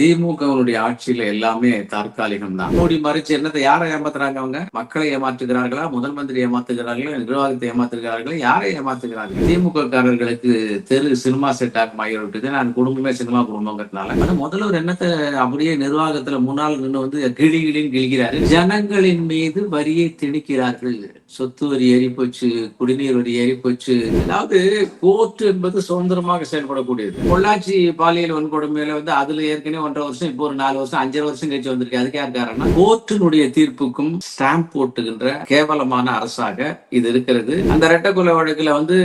திமுகவுடைய ஆட்சியில எல்லாமே தற்காலிகம் தான் மோடி மறைச்சு என்னத்தை யாரை ஏமாத்துறாங்க அவங்க? மக்களை ஏமாற்றுகிறார்களா? முதல் மந்திரி ஏமாத்துகிறார்களா? நிர்வாகத்தை ஏமாத்துகிறார்களா? யாரை ஏமாத்துகிறார்கள்? திமுக காரர்களுக்கு தெரு சினிமா செட் ஆகும் ஆகிவிட்டது நான் குடும்பமே சினிமா குடும்பங்கிறதுனால. அது முதல்வர் என்னத்தை அப்படியே நிர்வாகத்துல முன்னால் நின்று வந்து கிளிகிளின்னு கிழிக்கிறாரு ஜனங்களின் மீது வரியை திணிக்கிறார்கள். சொத்து வரி ஏறி போச்சு குடிநீர் வரி ஏறி போச்சு. அதாவது கோர்ட் என்பது சுதந்திரமாக செயல்படக்கூடியது. பொள்ளாச்சி பாலியல் வன்கொடுமையில வந்து அதுல ஏற்கனவே ஒன்றரை வருஷம் இப்போ ஒரு நாலு வருஷம் அஞ்சரை வருஷம் கழிச்சு வந்திருக்கு அதுக்கு யார் காரணம் கோர்ட்டினுடைய தீர்ப்புக்கும் ஸ்டாம்ப் போட்டுகின்ற கேவலமான அரசாக இது இருக்கிறது. அந்த ரெட்டை கொலை வழக்குல வந்து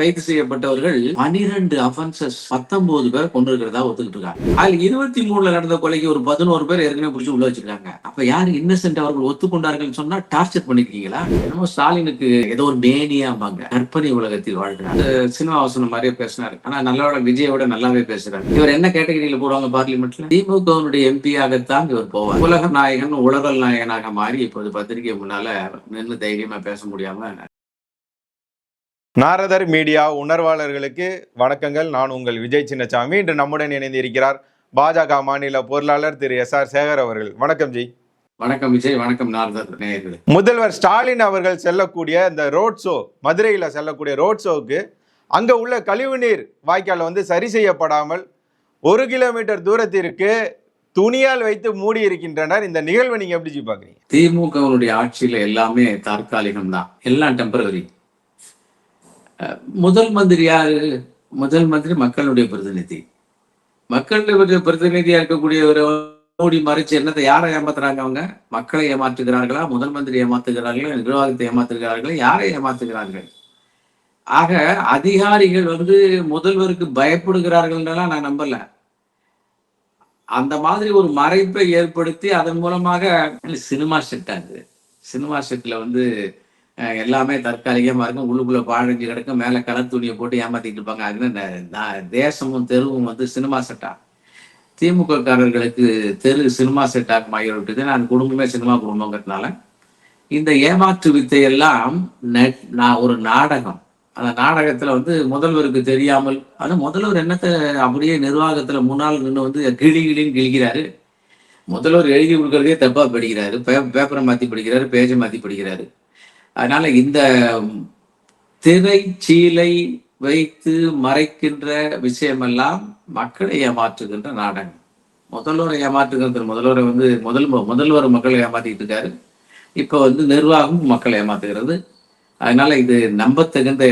கைது செய்யப்பட்டவர்கள் பனிரெண்டு அஃபென்சஸ் பத்தொன்பது பேர் கொண்டு இருக்கிறதா ஒத்துக்கிட்டு இருக்காங்க அதில் இருபத்தி மூணுல நடந்த கொலைக்கு ஒரு பதினோரு பேர் ஏற்கனவே பிடிச்சி உள்ள வச்சிருக்காங்க. அப்ப யாரு இன்னசென்ட் அவர்கள் ஒத்துக்கொண்டார்கள் சொன்னா டார்ச்சர் பண்ணிருக்கீங்களா? என்னமோ ஸ்டாலினுக்கு ஏதோ ஒரு மேனியாம்பாங்க. கற்பனை உலகத்தில் வாழ்கிறார். சினிமா வசனம் மாதிரியே பேசினாரு. ஆனா நல்லோட விஜயோட நல்லாவே பேசுறாரு. இவர் என்ன கேட்டகரியில போடுவாங்க பார்லிமெண்ட்ல திமுகவினுடைய எம்பியாகத்தான் இவர் போவார். உலக நாயகன் உலகல் நாயகனாக மாறி இப்போது பத்திரிகை முன்னால நின்று தைரியமா பேச முடியாம நாரதர் மீடியா உணர்வாளர்களுக்கு வணக்கங்கள். நான் உங்கள் விஜய் சின்னசாமி. இன்று நம்முடன் இணைந்து இருக்கிறார் பாஜக மாநில பொருளாளர் திரு எஸ் ஆர் சேகர் அவர்கள். வணக்கம் ஜி. வணக்கம் விஜய் வணக்கம் நாரதர் நேயர்களே. முதல்வர் ஸ்டாலின் அவர்கள் செல்லக்கூடிய இந்த ரோட் ஷோ மதுரையில் செல்லக்கூடிய ரோட் ஷோவுக்கு அங்கே உள்ள கழிவுநீர் வாய்க்கால் வந்து சரி செய்யப்படாமல் ஒரு கிலோமீட்டர் தூரத்திற்கு துணியால் வைத்து மூடி இருக்கின்றனர். இந்த நிகழ்வை நீங்க எப்படி பாக்குறீங்க திமுகவுடைய ஆட்சியில எல்லாமே தற்காலிகம் தான் எல்லாம் டெம்பரவரி முதல் மந்திரி யாரு? முதல் மந்திரி மக்களுடைய பிரதிநிதி. மக்களுடைய பிரதிநிதியா இருக்கக்கூடியவரை மூடி மறைச்சு என்னத்தை யாரை ஏமாத்துறாங்க அவங்க? மக்களை ஏமாற்றுகிறார்களா? முதல் மந்திரி ஏமாத்துகிறார்களா? நிர்வாகத்தை ஏமாத்துகிறார்களா? யாரை ஏமாத்துகிறார்கள்? ஆக அதிகாரிகள் வந்து முதல்வருக்கு பயப்படுகிறார்கள்லாம் நான் நம்பல. அந்த மாதிரி ஒரு மறைப்பை ஏற்படுத்தி அதன் மூலமாக சினிமா செட் ஆகுது. சினிமா செட்டில் வந்து எல்லாமே தற்காலிகமாக இருக்கும். உள்ளுக்குள்ள பாழஞ்சு கிடக்கும் மேலே கலர் துணியை போட்டு ஏமாத்திட்டு இருப்பாங்க. அதுன்னு தேசமும் தெருவும் வந்து சினிமா செட்டா திமுக காரர்களுக்கு தெரு சினிமா செட் ஆகும்? ஆகிவிட்டது நான் குடும்பமே சினிமா குடும்பங்கிறதுனால. இந்த ஏமாற்று வித்தையெல்லாம் நெட்- நான் ஒரு நாடகம். அந்த நாடகத்துல வந்து முதல்வருக்கு தெரியாமல் அது முதல்வர் என்னத்தை அப்படியே நிர்வாகத்துல முன்னால் நின்று வந்து கிளி கிளின்னு கிழிக்கிறாரு முதல்வர் எழுதி கொடுக்கறதே தப்பா படிக்கிறாரு. பே- பேப்பரை மாத்தி படிக்கிறாரு பேஜை மாத்தி படிக்கிறாரு. அதனால இந்த திரை சீலை வைத்து மறைக்கின்ற விஷயமெல்லாம் மக்களை ஏமாற்றுகின்ற நாடகம். முதல்வரை ஏமாற்றுகின்ற முதல்வரை வந்து முதல் முதல்வர் மக்களை ஏமாத்திட்டு இருக்காரு. இப்போ வந்து நிர்வாகம் மக்களை ஏமாத்துகிறது. அதனால இது நம்பத்தகுந்த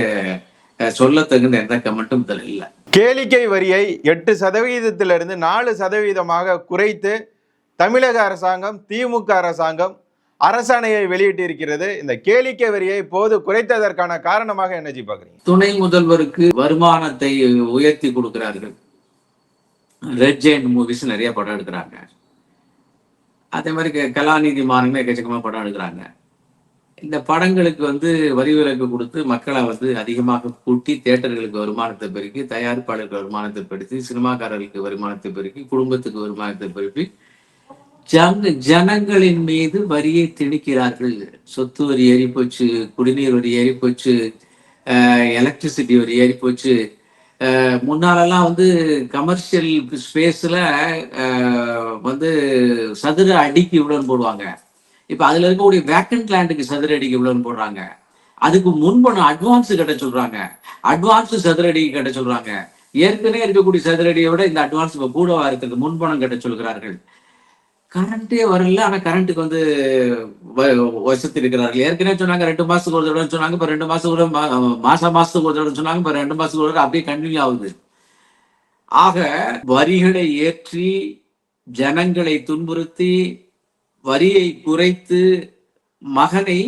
அஹ், சொல்லத்தகுந்த எந்த கமெண்ட்டும் இதில் இல்லை. கேளிக்கை வரியை எட்டு சதவீதத்திலிருந்து நாலு சதவீதமாக குறைத்து தமிழக அரசாங்கம் திமுக அரசாங்கம் அரசாணையை வெளியிட்டு இருக்கிறது இந்த கேளிக்கை வரியை இப்போது குறைத்ததற்கான காரணமாக என்ன ஜி பாக்குறீங்க துணை முதல்வருக்கு வருமானத்தை உயர்த்தி கொடுக்கிறார்கள். ரெட் ஜெயின் மூவிஸ் நிறைய படம் எடுக்கிறாங்க. அதே மாதிரி கலாநிதி மாறன் எக்கச்சக்கமா படம் எடுக்கிறாங்க. இந்த படங்களுக்கு வந்து வரி விலக்கு கொடுத்து மக்களை வந்து அதிகமாக கூட்டி தியேட்டர்களுக்கு வருமானத்தை பெருக்கி தயாரிப்பாளருக்கு வருமானத்தை பெருக்கி சினிமாக்காரர்களுக்கு வருமானத்தை பெருக்கி குடும்பத்துக்கு வருமானத்தை பெருக்கி ஜன ஜனங்களின் மீது வரியை திணிக்கிறார்கள். சொத்து வரி ஏறி போச்சு குடிநீர் வரி ஏறி போச்சு எலக்ட்ரிசிட்டி வரி ஏறி போச்சு முன்னாலெல்லாம் வந்து கமர்ஷியல் ஸ்பேஸில் வந்து சதுர அடிக்கு இவ்வளோன்னு போடுவாங்க இப்ப அதுல இருக்கக்கூடிய வேக்கன்ட் லேண்டுக்கு சதுர அடிக்கு இவ்வளோன்னு போடுறாங்க. அதுக்கு முன்பணம் அட்வான்ஸ் கட்ட சொல்றாங்க. அட்வான்ஸ் சதுர அடிக்கு கட்ட சொல்றாங்க. ஏற்கனவே இருக்கக்கூடிய சதுர அடியை விட இந்த அட்வான்ஸ் இப்ப கூடவா இருக்கிறது முன்பணம் கட்ட சொல்கிறார்கள். கரண்டே வரல ஆனா கரண்ட்டுக்கு வந்து வ- வசதி இருக்கிறார்கள். ஏற்கனவே சொன்னாங்க ரெண்டு மாசத்துக்கு ஒரு தடவை சொன்னாங்க இப்ப ரெண்டு மாசத்துக்கு ஒரு மா- மாசம் மாசத்துக்கு ஒரு தடவை சொன்னாங்க இப்ப ரெண்டு மாசத்துக்கு ஒரு தடவை அப்படியே கண்டினியூ ஆகுது. ஆக வரிகளை ஏற்றி ஜனங்களை துன்புறுத்தி வரியை குறைத்து மகனை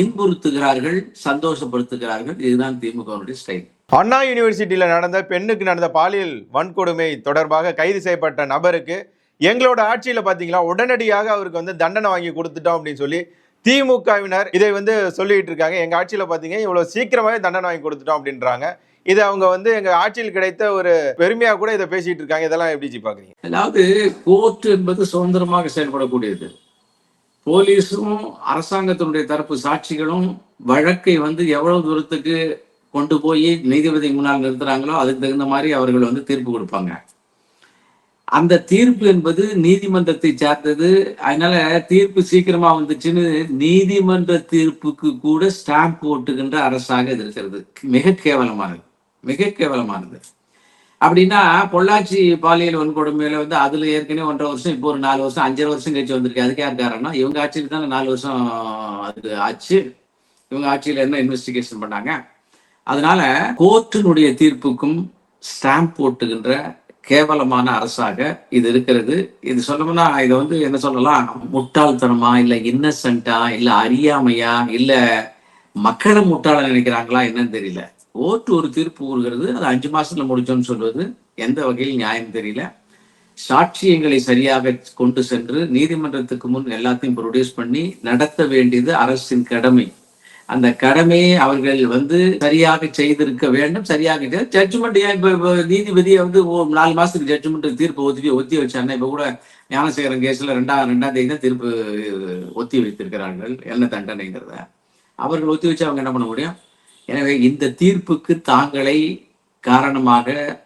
இன்புறுத்துகிறார்கள் சந்தோஷப்படுத்துகிறார்கள். இதுதான் திமுகவுடைய ஸ்டைல். அண்ணா யூனிவர்சிட்டியில் நடந்த பெண்ணுக்கு நடந்த பாலியல் வன்கொடுமை தொடர்பாக கைது செய்யப்பட்ட நபருக்கு எங்களோட ஆட்சியில் பார்த்தீங்களா உடனடியாக அவருக்கு வந்து தண்டனை வாங்கி கொடுத்துட்டோம் அப்படின்னு சொல்லி திமுகவினர் இதை வந்து சொல்லிட்டு இருக்காங்க. எங்கள் ஆட்சியில் பார்த்தீங்க இவ்வளோ சீக்கிரமாகவே தண்டனை வாங்கி கொடுத்துட்டோம் அப்படின்றாங்க. இது அவங்க வந்து எங்க ஆட்சியில் கிடைத்த ஒரு பெருமையா கூட இதை பேசிட்டு இருக்காங்க. இதெல்லாம் எப்படி ஜி பாக்குறீங்க? அதாவது கோர்ட் என்பது சுதந்திரமாக செயல்படக்கூடியது. போலீஸும் அரசாங்கத்தினுடைய தரப்பு சாட்சிகளும் வழக்கை வந்து எவ்வளவு தூரத்துக்கு கொண்டு போய் நீதிபதி முன்னால் நிறுத்துறாங்களோ அதுக்கு தகுந்த மாதிரி அவர்கள் வந்து தீர்ப்பு கொடுப்பாங்க. அந்த தீர்ப்பு என்பது நீதிமன்றத்தை சார்ந்தது. அதனால தீர்ப்பு சீக்கிரமா வந்துச்சுன்னு நீதிமன்ற தீர்ப்புக்கு கூட ஸ்டாம்ப் போட்டுகின்ற அரசாக இது இருக்கிறது. மிக கேவலமானது. மிக கேவலமானது. அப்படின்னா பொள்ளாச்சி பாலியல் வன்கொடுமையில வந்து அதுல ஏற்கனவே ஒன்றரை வருஷம் இப்போ ஒரு நாலு வருஷம் அஞ்சரை வருஷம் கழிச்சு வந்திருக்கு. அதுக்கு யார் காரணம் இவங்க ஆட்சியில் தானே நாலு வருஷம் அது ஆச்சு. இவங்க ஆட்சியில என்ன இன்வெஸ்டிகேஷன் பண்ணாங்க? அதனால கோர்ட்டினுடைய தீர்ப்புக்கும் ஸ்டாம்ப் போட்டுகின்ற கேவலமான அரசாக இது இருக்கிறது. இது சொல்லணும்னா இதை வந்து என்ன சொல்லலாம்? முட்டாள்தனமா இல்ல இன்னசென்ட்டா இல்ல அறியாமையா இல்ல மக்களை முட்டாள நினைக்கிறாங்களா என்னன்னு தெரியல. ஓட்டு ஒரு தீர்ப்பு கூறுகிறது அது அஞ்சு மாசத்துல முடிச்சோம்னு சொல்வது எந்த வகையில் நியாயம் தெரியல. சாட்சியங்களை சரியாக கொண்டு சென்று நீதிமன்றத்துக்கு முன் எல்லாத்தையும் ப்ரொடியூஸ் பண்ணி நடத்த வேண்டியது அரசின் கடமை. அந்த கடமையை அவர்கள் வந்து சரியாக செய்திருக்க வேண்டும். சரியாக ஜட்ஜ்மெண்ட் ஏன் இப்போ நீதிபதியை வந்து ஓ- நாலு மாசத்துக்கு ஜட்ஜ்மெண்ட் தீர்ப்பு ஒத்தி ஒத்தி வச்சாங்க இப்போ கூட ஞானசேகரன் கேஸ்ல ரெண்டாம் ரெண்டாம் தேதி தான் தீர்ப்பு ஒத்தி வைத்திருக்கிறார்கள் என்ன தண்டனைங்கிறத. அவர்கள் ஒத்தி வச்சு அவங்க என்ன பண்ண முடியும்? எனவே இந்த தீர்ப்புக்கு தாங்களை காரணமாக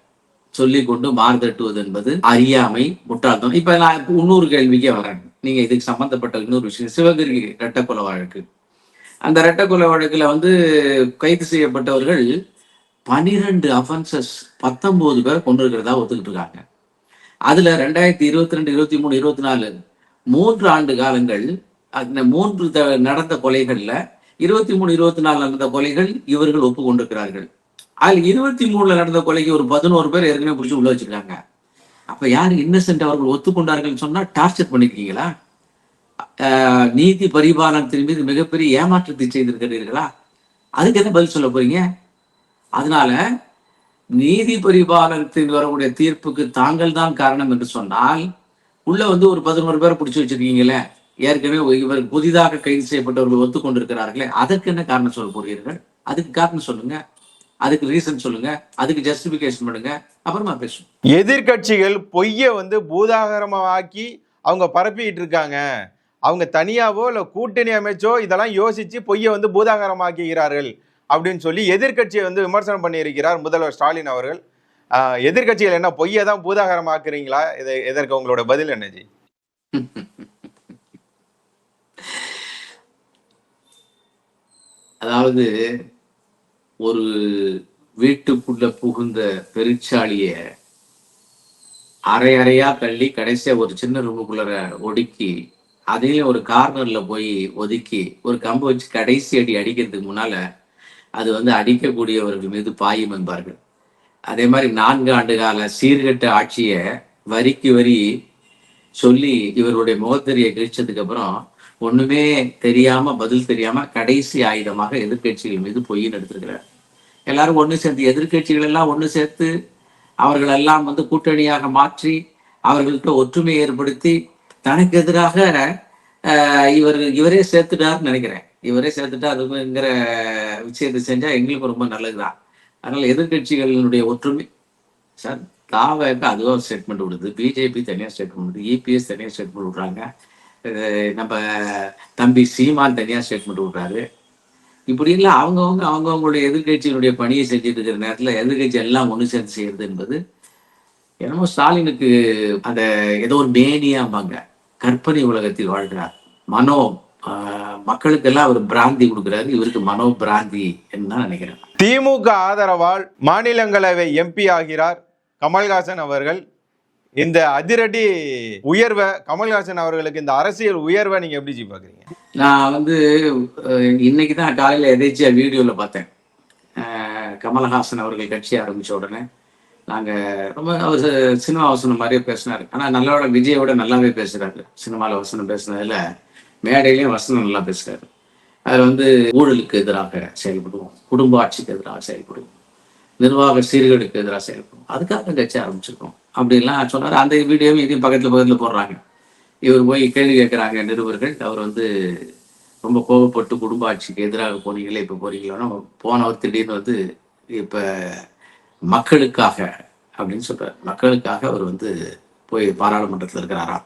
சொல்லிக் கொண்டு மாறுதட்டுவது என்பது அறியாமை முட்டாள்தனம். இப்ப நான் இன்னொரு கேள்விக்கே வரேன் நீங்க இதுக்கு சம்பந்தப்பட்ட இன்னொரு விஷயம். சிவகிரி ரெட்டக்குல வழக்கு. அந்த ரெட்டக்குல வழக்குல வந்து கைது செய்யப்பட்டவர்கள் பனிரெண்டு அஃபென்சஸ் பத்தொன்பது பேர் கொண்டு இருக்கிறதா ஒத்துக்கிட்டு இருக்காங்க. அதுல ரெண்டாயிரத்தி இருபத்தி ரெண்டு இருபத்தி மூணு இருபத்தி நாலு மூன்று ஆண்டு காலங்கள் அந்த மூன்று த- நடந்த கொலைகள்ல இருபத்தி மூணு இருபத்தி நாலு நடந்த கொலைகள் இவர்கள் ஒப்புக்கொண்டிருக்கிறார்கள். அதில் இருபத்தி மூணுல நடந்த கொலைக்கு ஒரு பதினோரு பேர் ஏற்கனவே பிடிச்சி உள்ள வச்சிருக்காங்க. அப்ப யார் இன்னசென்ட் அவர்கள் ஒத்துக்கொண்டார்கள் சொன்னா டார்ச்சர் பண்ணிருக்கீங்களா நீதி பரிபாலனத்தின் மீது மிகப்பெரிய ஏமாற்றத்தை செய்திருக்கிறீர்களா? அதுக்கு என்ன பதில் சொல்ல போறீங்க? அதனால நீதி பரிபாலனத்தில் வரக்கூடிய தீர்ப்புக்கு தாங்கள் தான் காரணம் என்று சொன்னால் உள்ள வந்து ஒரு பதினோரு பேரை பிடிச்சி வச்சிருக்கீங்களே ஏற்கனவே இவர் புதிதாக கைது செய்யப்பட்டவர்கள் ஒத்துக்கொண்டிருக்கிறார்களே அதற்கு என்ன காரணம் சொல்ல போறீர்கள் அதுக்கு காரணம் சொல்லுங்க. அதுக்கு ரீசன் சொல்லுங்க. அதுக்கு ஜஸ்டிபிகேஷன் பண்ணுங்க. அப்புறமா பேசுவோம். எதிர்க்கட்சிகள் பொய்யை வந்து பூதாகரமாக்கி அவங்க பரப்பிட்டு இருக்காங்க. அவங்க தனியாவோ இல்ல கூட்டணி அமைச்சோ இதெல்லாம் யோசிச்சு பொய்யை வந்து பூதாகரமாக்குகிறார்கள் அப்படின்னு சொல்லி எதிர்க்கட்சியை வந்து விமர்சனம் பண்ணியிருக்கிறார் முதல்வர் ஸ்டாலின் அவர்கள். ஆஹ் எதிர்க்கட்சிகள் என்ன பொய்யை தான் பூதாகரமாக்குறீங்களா? இதை இதற்கு உங்களோட பதில் என்ன அதாவது ஒரு வீட்டுக்குள்ள புகுந்த பெருச்சாளிய அரை அறையா தள்ளி கடைசியா ஒரு சின்ன ரூமுக்குள்ள ஒடுக்கி அதையும் ஒரு கார்னர்ல போய் ஒதுக்கி ஒரு கம்பு வச்சு கடைசி அடி அடிக்கிறதுக்கு முன்னால அது வந்து அடிக்கக்கூடியவர்கள் மீது பாயும் என்பார்கள். அதே மாதிரி நான்கு ஆண்டு கால சீர்கெட்ட ஆட்சியை வரிக்கு வரி சொல்லி இவருடைய முகத்தறியை கிழிச்சதுக்கு அப்புறம் ஒண்ணுமே தெரியாம பதில் தெரியாம கடைசி ஆயுதமாக எதிர்க்கட்சிகள் மீது பொய்யின் எடுத்திருக்கிறார் எல்லாரும் ஒண்ணு சேர்ந்து எதிர்க்கட்சிகள் எல்லாம் ஒன்று சேர்த்து அவர்கள் எல்லாம் வந்து கூட்டணியாக மாற்றி அவர்கள்ட்ட ஒற்றுமை ஏற்படுத்தி தனக்கு எதிராக ஆஹ், இவர் இவரே சேர்த்துட்டாருன்னு நினைக்கிறேன். இவரே சேர்த்துட்டா அதுங்கிற விஷயத்தை செஞ்சா எங்களுக்கு ரொம்ப நல்லதுதான். அதனால எதிர்க்கட்சிகளினுடைய ஒற்றுமை சார் தாவக அதுவும் ஸ்டேட்மெண்ட் விடுது. பிஜேபி தனியாக ஸ்டேட்மெண்ட் விடுது. இபிஎஸ் தனியாக ஸ்டேட்மெண்ட் விடுறாங்க. நம்ம தம்பி சீமான் தனியா ஸ்டேட்மெண்ட் விடுறாரு. இப்படி இல்லை அவங்கவுங்க அவங்கவுங்களுடைய எதிர்கட்சியினுடைய பணியை செஞ்சுட்டு இருக்கிற நேரத்தில் எதிர்க்கட்சி எல்லாம் ஒன்று சேர்ந்து செய்யறது என்பது என்னமோ ஸ்டாலினுக்கு அந்த ஏதோ ஒரு மேனியாம்பாங்க கற்பனை உலகத்தில் வாழ்கிறார். மனோ மக்களுக்கெல்லாம் அவர் பிராந்தி கொடுக்குறாரு. இவருக்கு மனோ பிராந்தி என்று தான் நினைக்கிறேன். திமுக ஆதரவால் மாநிலங்களவை எம்பி ஆகிறார் கமல்ஹாசன் அவர்கள். இந்த அதிரடி உயர்வை கமல்ஹாசன் அவர்களுக்கு இந்த அரசியல் உயர்வை நீங்க எப்படி பாக்குறீங்க நான் வந்து இன்னைக்கு தான் காலையில எதேச்சியா வீடியோல பார்த்தேன். கமல்ஹாசன் கமலஹாசன் அவர்கள் கட்சி ஆரம்பிச்ச உடனே. நாங்க ரொம்ப அவர் சினிமா வசனம் மாதிரியே பேசினாரு. ஆனா நல்லோட விஜயோட நல்லாவே பேசுறாரு. சினிமால வசனம் பேசுனதுல மேடையிலயும் வசனம் நல்லா பேசுறாரு. அதுல வந்து ஊழலுக்கு எதிராக செயல்படுவோம். குடும்ப ஆட்சிக்கு எதிராக செயல்படுவோம். நிர்வாக சீர்கேடுக்கு எதிராக செயல்படுவோம். அதுக்காக கட்சி ஆரம்பிச்சிருக்கோம். அப்படிலாம் சொன்னார். அந்த வீடியோவும் இதையும் பக்கத்தில் பக்கத்தில் போடுறாங்க. இவர் போய் கேள்வி கேட்குறாங்க நிருபர்கள். அவர் வந்து ரொம்ப கோபப்பட்டு குடும்ப ஆட்சிக்கு எதிராக போனீங்களே இப்போ போறீங்களோன்னா போனவர் திடீர்னு வந்து இப்போ மக்களுக்காக அப்படின்னு சொல்றார். மக்களுக்காக அவர் வந்து போய் பாராளுமன்றத்தில் இருக்கிறாராம்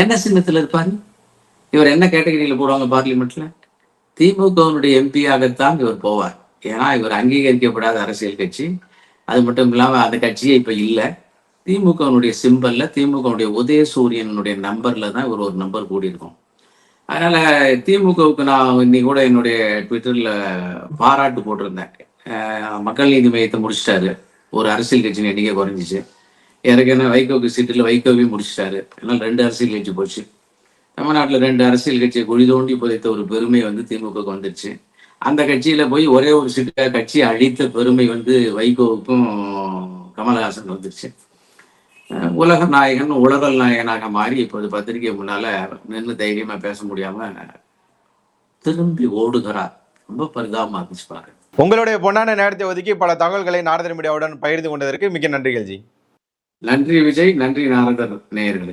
என்ன சின்னத்தில் இருப்பார்? இவர் என்ன கேட்டகரியில் போடுவாங்க பார்லிமெண்ட்ல? திமுகவினுடைய எம்பியாகத்தான் இவர் போவார். ஏன்னா இவர் அங்கீகரிக்கப்படாத அரசியல் கட்சி. அது மட்டும் இல்லாமல் அந்த கட்சியே இப்போ இல்லை. திமுகனுடைய சிம்பல்ல திமுகவுடைய உதயசூரியனுடைய நம்பர்ல தான் இவர் ஒரு நம்பர் கூடியிருக்கும். அதனால திமுகவுக்கு நான் இன்னைக்கு கூட என்னுடைய ட்விட்டர்ல பாராட்டு போட்டிருந்தேன். மக்கள் நீதி மையத்தை முடிச்சிட்டாரு. ஒரு அரசியல் கட்சியின் எண்ணிக்கை குறைஞ்சிச்சு. ஏற்கனவே வைகோக்கு சீட்டில் வைகோவையும் முடிச்சிட்டாரு. அதனால ரெண்டு அரசியல் கட்சி போச்சு. தமிழ்நாட்டில் ரெண்டு அரசியல் கட்சியை குழி தோண்டி புதைத்த ஒரு பெருமை வந்து திமுகவுக்கு வந்துருச்சு. அந்த கட்சியில போய் ஒரே ஒரு சீட்டு கட்சியை அழித்த பெருமை வந்து வைகோவுக்கும் கமலஹாசன் வந்துருச்சு. உலக நாயகன் உலகல் நாயகனாக மாறி இப்போது பத்திரிகை முன்னால நின்று தைரியமா பேச முடியாம திரும்பி ஓடுகிறார். ரொம்ப பரிதாபமா இருந்துச்சு பாருங்க. உங்களுடைய பொன்னான நேரத்தை ஒதுக்கி பல தகவல்களை நாரதர் மீடியாவுடன் பகிர்ந்து கொண்டதற்கு மிக்க நன்றிகள் ஜி நன்றி விஜய் நன்றி நாரதர் நேயர்களுக்கு.